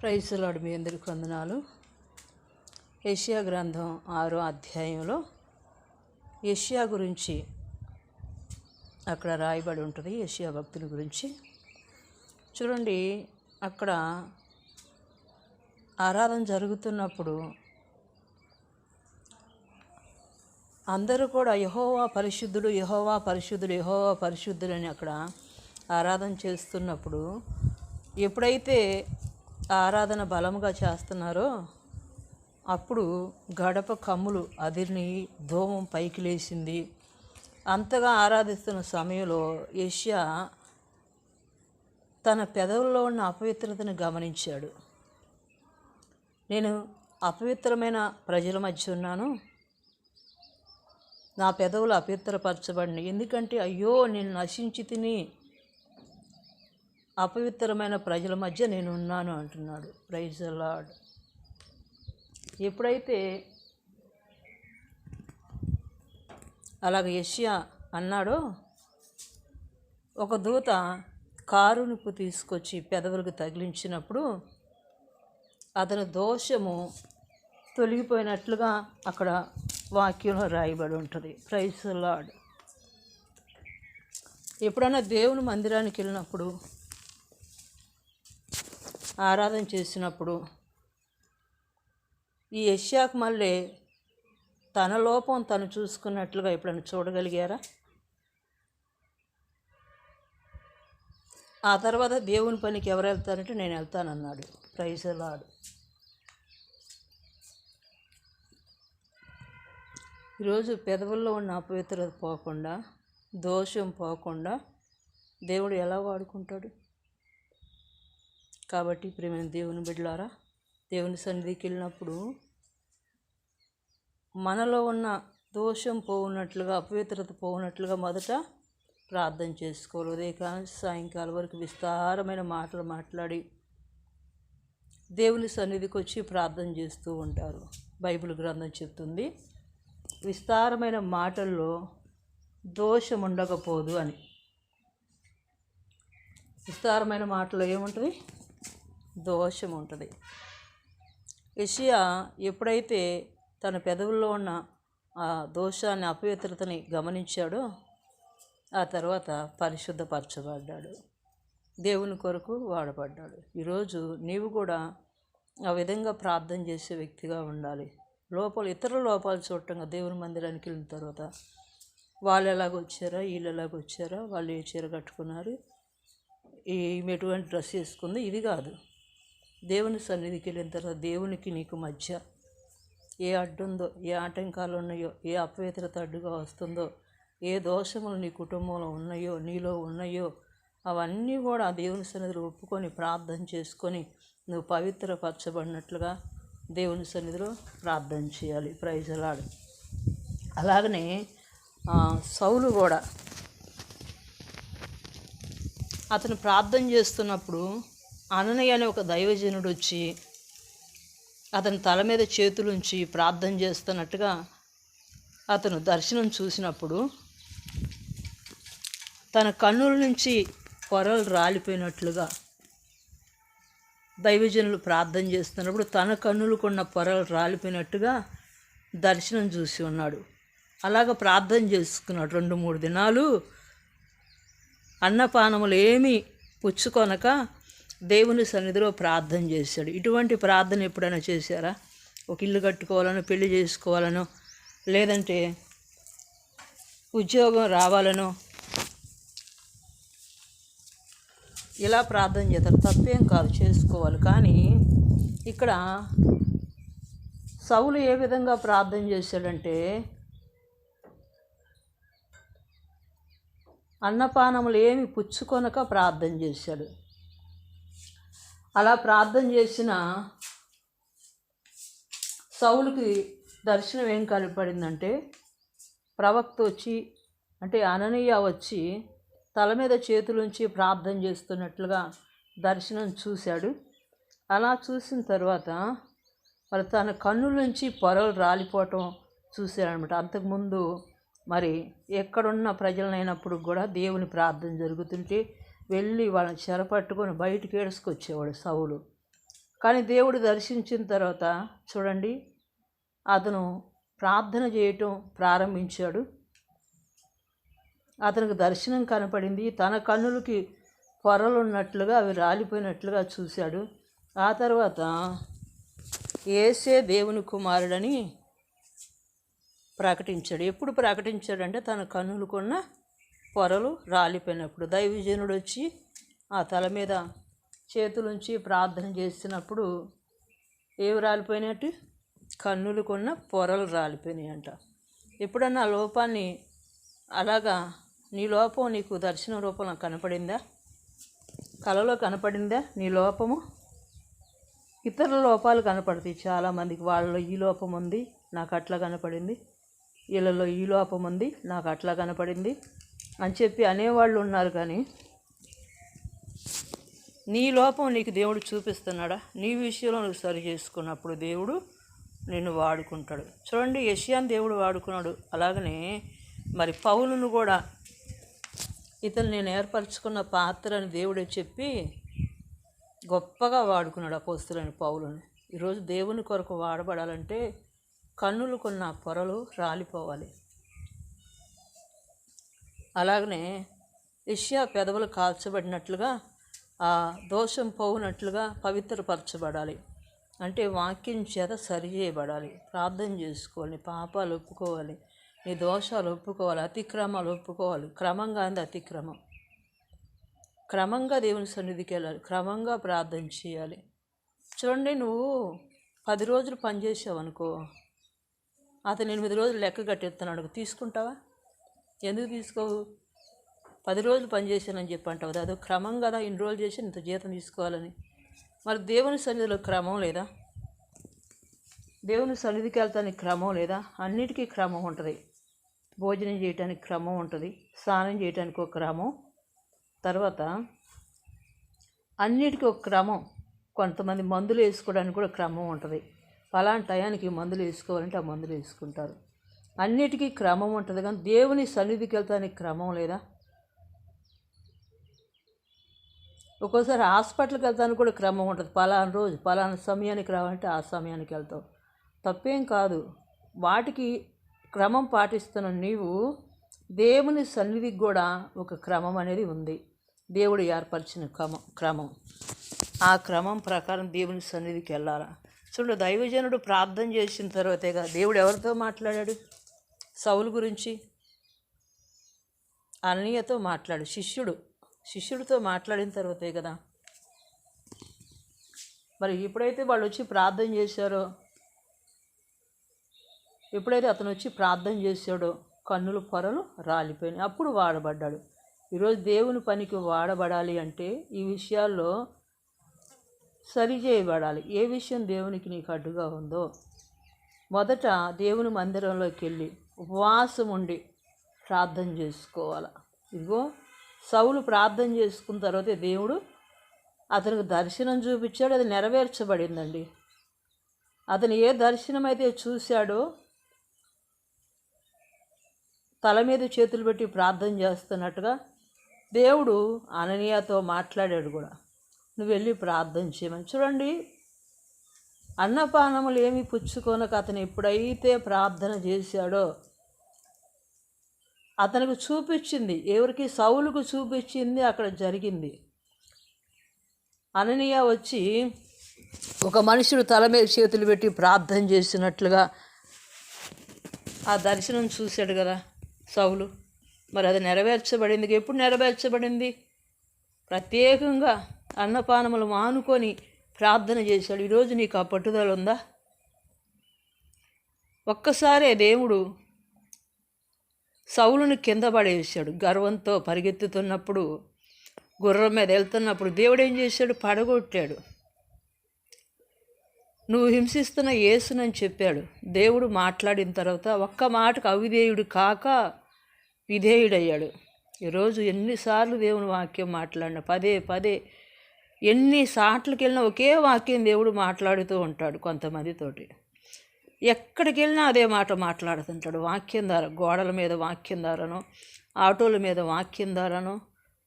ప్రైజులాడు మీ అందరికి వందనాలు. ఏషియా గ్రంథం ఆరో అధ్యాయంలో ఏషియా గురించి అక్కడ రాయబడి ఉంటుంది ఏషియా భక్తుల గురించి. చూడండి అక్కడ ఆరాధన జరుగుతున్నప్పుడు అందరూ కూడా యహోవా పరిశుద్ధుడు యహోవా పరిశుద్ధుడు యహోవా పరిశుద్ధుడు అని అక్కడ ఆరాధన చేస్తున్నప్పుడు ఎప్పుడైతే ఆరాధన బలముగా చేస్తున్నారో అప్పుడు గడప కమ్ములు అదిరిని ధూమం పైకి లేచింది. అంతగా ఆరాధిస్తున్న సమయంలో ఏషియా తన పెదవుల్లో ఉన్న అపవిత్రతను గమనించాడు. నేను అపవిత్రమైన ప్రజల మధ్య ఉన్నాను. నా పెదవులు అపవిత్రపరచబడిన ఎందుకంటే అయ్యో నేను నశించి తిని అపవిత్రమైన ప్రజల మధ్య నేను ఉన్నాను అంటున్నాడు ప్రైజ్ లాడ్ ఎప్పుడైతే అలాగ యష్యా అన్నాడో ఒక దూత కారునుపు తీసుకొచ్చి పెదవులకు తగిలించినప్పుడు అతని దోషము తొలగిపోయినట్లుగా అక్కడ వాక్యంలో రాయబడి ఉంటుంది. ప్రైజ్ లాడ్ ఎప్పుడైనా దేవుని మందిరానికి వెళ్ళినప్పుడు ఆరాధన చేసినప్పుడు ఈ యష్యాకు మళ్ళీ తన లోపం తను చూసుకున్నట్లుగా ఎప్పుడైనా చూడగలిగారా? ఆ తర్వాత దేవుని పనికి ఎవరు వెళ్తారంటే నేను వెళ్తానన్నాడు. ప్రైజలాడు ఈరోజు పెదవుల్లో ఉన్న అపవిత్రత పోకుండా దోషం పోకుండా దేవుడు ఎలా వాడుకుంటాడు? కాబట్టి ప్రేమైన దేవుని బిడ్డలారా దేవుని సన్నిధికి వెళ్ళినప్పుడు మనలో ఉన్న దోషం పోవున్నట్లుగా అపవిత్రత పోవున్నట్లుగా మొదట ప్రార్థన చేసుకోవాలి. ఉదయకాలం సాయంకాలం వరకు విస్తారమైన మాటలు మాట్లాడి దేవుని సన్నిధికి వచ్చి ప్రార్థన చేస్తూ ఉంటారు. బైబిల్ గ్రంథం చెప్తుంది విస్తారమైన మాటల్లో దోషం ఉండకపోదు అని. విస్తారమైన మాటలో ఏముంటుంది దోషం ఉంటుంది యషియా ఎప్పుడైతే తన పెదవుల్లో ఉన్న ఆ దోషాన్ని అపవిత్రతని గమనించాడో ఆ తర్వాత పరిశుద్ధపరచబడ్డాడు. దేవుని కొరకు వాడబడ్డాడు. ఈరోజు నీవు కూడా ఆ విధంగా ప్రార్థన చేసే వ్యక్తిగా ఉండాలి. లోపాలు ఇతర లోపాలు చూడటంగా దేవుని మందిరానికి వెళ్ళిన తర్వాత వాళ్ళు ఎలాగ వచ్చారా వీళ్ళు ఎలాగొచ్చారా వాళ్ళు ఏ చీర కట్టుకున్నారు ఈమె ఎటువంటి డ్రెస్ వేసుకుంది ఇది కాదు. దేవుని సన్నిధికి వెళ్ళిన తర్వాత దేవునికి నీకు మధ్య ఏ అడ్డుందో ఏ ఆటంకాలు ఉన్నాయో ఏ అపవిత్రత అడ్డుగా వస్తుందో ఏ దోషములు నీ కుటుంబంలో ఉన్నాయో నీలో ఉన్నాయో అవన్నీ కూడా దేవుని సన్నిధిలో ఒప్పుకొని ప్రార్థన చేసుకొని నువ్వు పవిత్రపరచబడినట్లుగా దేవుని సన్నిధిలో ప్రార్థన చేయాలి. ప్రైజలాడు అలాగనే సౌలు కూడా అతను ప్రార్థన చేస్తున్నప్పుడు అననయ్య అనే ఒక దైవజనుడు వచ్చి అతని తల మీద చేతులుంచి ప్రార్థన చేస్తున్నట్టుగా అతను దర్శనం చూసినప్పుడు తన కన్నుల నుంచి పొరలు రాలిపోయినట్లుగా దైవజనులు ప్రార్థన చేస్తున్నప్పుడు తన కన్నులకున్న పొరలు రాలిపోయినట్టుగా దర్శనం చూసి ఉన్నాడు. అలాగ ప్రార్థన చేసుకున్నాడు. రెండు మూడు దినాలు అన్నపానములు ఏమీ పుచ్చుకొనక దేవుని సన్నిధిలో ప్రార్థన చేశాడు. ఇటువంటి ప్రార్థన ఎప్పుడైనా చేశారా? ఒక ఇల్లు కట్టుకోవాలనో పెళ్ళి చేసుకోవాలనో లేదంటే ఉద్యోగం రావాలనో? ఇలా ప్రార్థన చేస్తారు. తప్పేం కాదు చేసుకోవాలి. కానీ ఇక్కడ సౌలు ఏ విధంగా ప్రార్థన చేశాడంటే అన్నపానములు ఏమి పుచ్చుకొనక ప్రార్థన చేశాడు. అలా ప్రార్థన చేసిన సౌలుకి దర్శనం ఏం కనపడిందంటే ప్రవక్త వచ్చి అంటే అననీయ వచ్చి తల మీద చేతులుంచి ప్రార్థన చేస్తున్నట్లుగా దర్శనం చూశాడు. అలా చూసిన తర్వాత మరి తన కన్నుల నుంచి పొరలు రాలిపోవటం చూశాడనమాట అంతకుముందు మరి ఎక్కడున్న ప్రజలనైనప్పుడు కూడా దేవుని ప్రార్థన జరుగుతుంటే వెళ్ళి వాళ్ళని చెరపట్టుకొని బయటికి ఏడుసుకొచ్చేవాడు సౌలు. కానీ దేవుడు దర్శించిన తర్వాత చూడండి అతను ప్రార్థన చేయటం ప్రారంభించాడు. అతనికి దర్శనం కనపడింది. తన కన్నులకి పొరలున్నట్లుగా అవి రాలిపోయినట్లుగా చూశాడు. ఆ తర్వాత ఏసే దేవుని కుమారుడని ప్రకటించాడు. ఎప్పుడు ప్రకటించాడంటే తన కన్నులకున్న పొరలు రాలిపోయినప్పుడు దైవజనుడు వచ్చి ఆ తల మీద చేతులుంచి ప్రార్థన చేసినప్పుడు ఏవి రాలిపోయినట్టు? కన్నులు కొన్న పొరలు రాలిపోయినాయి అంట ఎప్పుడన్నా లోపాన్ని అలాగా నీ లోపం నీకు దర్శన రూపంలో కనపడిందా? కళలో కనపడిందా నీ లోపము? ఇతరుల లోపాలు కనపడతాయి. చాలామందికి వాళ్ళలో ఈ లోపం ఉంది నాకు అట్లా కనపడింది. వీళ్ళలో ఈ లోపం ఉంది నాకు అట్లా కనపడింది. అని చెప్పి అనేవాళ్ళు ఉన్నారు కానీ నీ లోపం నీకు దేవుడు చూపిస్తున్నాడా? నీ విషయంలో నువ్వు సరి చేసుకున్నప్పుడు దేవుడు నిన్ను వాడుకుంటాడు. చూడండి యషియాన్ దేవుడు వాడుకున్నాడు. అలాగనే మరి పౌలును కూడా ఇతను నేను ఏర్పరచుకున్న పాత్ర అని దేవుడే చెప్పి గొప్పగా వాడుకున్నాడు అపోస్తులని పౌలను. ఈరోజు దేవుని కొరకు వాడబడాలంటే కన్నులు కొన్న పొరలు రాలిపోవాలి. అలాగనే ఇష్యా పెదవులు కాల్చబడినట్లుగా ఆ దోషం పోవునట్లుగా పవిత్రపరచబడాలి. అంటే వాక్యం చేత సరి చేయబడాలి. ప్రార్థన చేసుకోవాలి. పాపాలు ఒప్పుకోవాలి. నీ దోషాలు ఒప్పుకోవాలి. అతిక్రమాలు ఒప్పుకోవాలి. క్రమంగా అంది అతిక్రమం. క్రమంగా దేవుని సన్నిధికి వెళ్ళాలి. క్రమంగా ప్రార్థన చేయాలి. చూడండి నువ్వు పది రోజులు పనిచేసావు అనుకో అతను ఎనిమిది రోజులు లెక్క కట్టెత్తున్నాడు తీసుకుంటావా? ఎందుకు తీసుకోవు? పది రోజులు పనిచేశానని చెప్పి అంటావు అదో క్రమం కదా ఇన్ని రోజులు చేసి ఇంత జీతం తీసుకోవాలని. మరి దేవుని సన్నిధిలో క్రమం లేదా? దేవుని సన్నిధికి వెళ్తానికి క్రమం లేదా? అన్నిటికీ క్రమం ఉంటుంది. భోజనం చేయటానికి క్రమం ఉంటుంది స్నానం చేయటానికి ఒక క్రమం. తర్వాత అన్నిటికీ ఒక క్రమం. కొంతమంది మందులు వేసుకోవడానికి కూడా క్రమం ఉంటుంది. ఫలానా టయానికి మందులు వేసుకోవాలంటే ఆ మందులు వేసుకుంటారు. అన్నిటికీ క్రమం ఉంటుంది. కానీ దేవుని సన్నిధికి వెళ్తానికి క్రమం లేదా? ఒక్కోసారి హాస్పిటల్కి వెళ్తానికి కూడా క్రమం ఉంటుంది. పలానా రోజు పలానా సమయానికి రావాలంటే ఆ సమయానికి వెళ్తావు. తప్పేం కాదు. వాటికి క్రమం పాటిస్తున్న నీవు దేవుని సన్నిధికి కూడా ఒక క్రమం అనేది ఉంది. దేవుడు ఏర్పరిచిన క్రమం క్రమం. ఆ క్రమం ప్రకారం దేవుని సన్నిధికి వెళ్ళాలా? చూడు దైవజనుడు ప్రార్థన చేసిన తర్వాతే కదా దేవుడు ఎవరితో మాట్లాడాడు? సౌలు గురించి అన్నయ్యతో మాట్లాడు. శిష్యుడు శిష్యుడితో మాట్లాడిన తర్వాతే కదా. మరి ఎప్పుడైతే వాళ్ళు వచ్చి ప్రార్థన చేశారో ఎప్పుడైతే అతను వచ్చి ప్రార్థన చేశాడో కన్నుల పొరలు రాలిపోయినాయి. అప్పుడు వాడబడ్డాడు. ఈరోజు దేవుని పనికి వాడబడాలి అంటే ఈ విషయాల్లో సరి చేయబడాలి. ఏ విషయం దేవునికి నీకు అడ్డుగా ఉందో? మొదట దేవుని మందిరంలోకి వెళ్ళి ఉపవాసం ఉండి ప్రార్థన చేసుకోవాలి. ఇదిగో సౌలు ప్రార్థన చేసుకున్న తర్వాత దేవుడు అతనికి దర్శనం చూపించాడు అది నెరవేర్చబడిందండి. అతను ఏ దర్శనం అయితే చూశాడో తల మీద చేతులు పెట్టి ప్రార్థన చేస్తున్నట్టుగా దేవుడు అననీయతో మాట్లాడాడు కూడా. నువ్వు వెళ్ళి ప్రార్థన చేయమని. చూడండి అన్నపానములు ఏమి పుచ్చుకోనక అతను ఎప్పుడైతే ప్రార్థన చేశాడో అతనికి చూపించింది ఎవరికి? సౌలుకు చూపించింది అక్కడ జరిగింది. అననీయ వచ్చి ఒక మనుషుడు తల మీద చేతులు పెట్టి ప్రార్థన చేసినట్లుగా ఆ దర్శనం చూశాడు కదా సౌలు. మరి అది నెరవేర్చబడింది. ఎప్పుడు నెరవేర్చబడింది? ప్రత్యేకంగా అన్నపానములు మానుకొని ప్రార్థన చేశాడు. ఈరోజు నీకు ఆ పట్టుదల ఉందా? ఒక్కసారే దేవుడు సౌలును కింద పడేసాడు గర్వంతో పరిగెత్తుతున్నప్పుడు గుర్రం మీద వెళ్తున్నప్పుడు దేవుడు ఏం చేశాడు? పడగొట్టాడు. నువ్వు హింసిస్తున్న యేసునని చెప్పాడు. దేవుడు మాట్లాడిన తర్వాత ఒక్క మాటకు అవిధేయుడు కాక విధేయుడయ్యాడు. ఈరోజు ఎన్నిసార్లు దేవుని వాక్యం మాట్లాడిన పదే పదే ఎన్ని సాట్లకి వెళ్ళినా ఒకే వాక్యం దేవుడు మాట్లాడుతూ ఉంటాడు కొంతమందితోటి. ఎక్కడికి వెళ్ళినా అదే మాట మాట్లాడుతుంటాడు. వాక్యం ద్వారా గోడల మీద వాక్యం ద్వారానో ఆటోల మీద వాక్యం ద్వారానో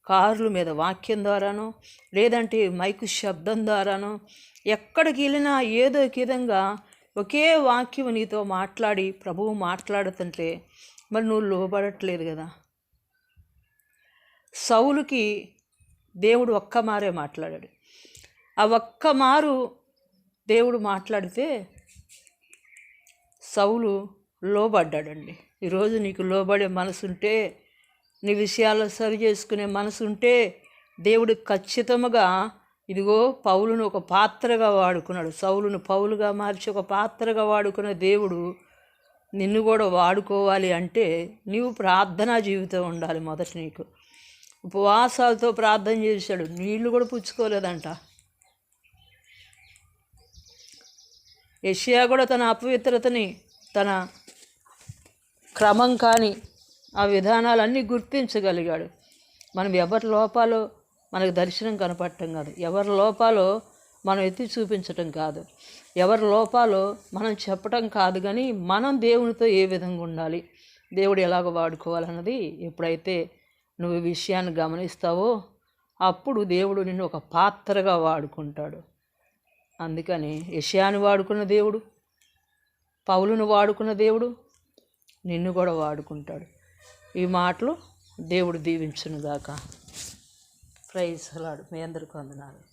కార్ల మీద వాక్యం ద్వారానో లేదంటే మైకు శబ్దం ద్వారానో ఎక్కడికి వెళ్ళినా ఏదో ఒక విధంగా ఒకే వాక్యం నీతో మాట్లాడి ప్రభువు మాట్లాడుతుంటే మరి నువ్వు లోబడట్లేదు కదా. సౌలుకి దేవుడు ఒక్క మారే మాట్లాడాడు. ఆ ఒక్క మారు దేవుడు మాట్లాడితే సౌలు లోబడ్డాడండి. ఈరోజు నీకు లోబడే మనసు ఉంటే నీ విషయాలు సరి చేసుకునే మనసు ఉంటే దేవుడు ఖచ్చితంగా ఇదిగో పౌలును ఒక పాత్రగా వాడుకున్నాడు. సౌలును పౌలుగా మార్చి ఒక పాత్రగా వాడుకున్న దేవుడు నిన్ను కూడా వాడుకోవాలి అంటే నీవు ప్రార్థనా జీవితం ఉండాలి మొదట నీకు. ఉపవాసాలతో ప్రార్థన చేశాడు. నీళ్ళు కూడా పుచ్చుకోలేదంట. యషియా కూడా తన అపవిత్రతని తన క్రమం కాని ఆ విధానాలన్నీ గుర్తించగలిగాడు. మనం ఎవరి లోపాలో మనకు దర్శనం కనపడటం కాదు. ఎవరి లోపాలో మనం ఎత్తి చూపించటం కాదు. ఎవరి లోపాలో మనం చెప్పటం కాదు కానీ మనం దేవునితో ఏ విధంగా ఉండాలి? దేవుడు ఎలాగ వాడుకోవాలన్నది ఎప్పుడైతే నువ్వు విషయాన్ని గమనిస్తావో అప్పుడు దేవుడు నిన్ను ఒక పాత్రగా వాడుకుంటాడు. అందుకని యషయాను వాడుకున్న దేవుడు పౌలును వాడుకున్న దేవుడు నిన్ను కూడా వాడుకుంటాడు. ఈ మాటలు దేవుడు దీవించునుగాక. ప్రైజ్ అలాడు మీ అందరికీ వందనాలు.